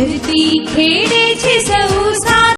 ધરતી ખેડે છે સૌ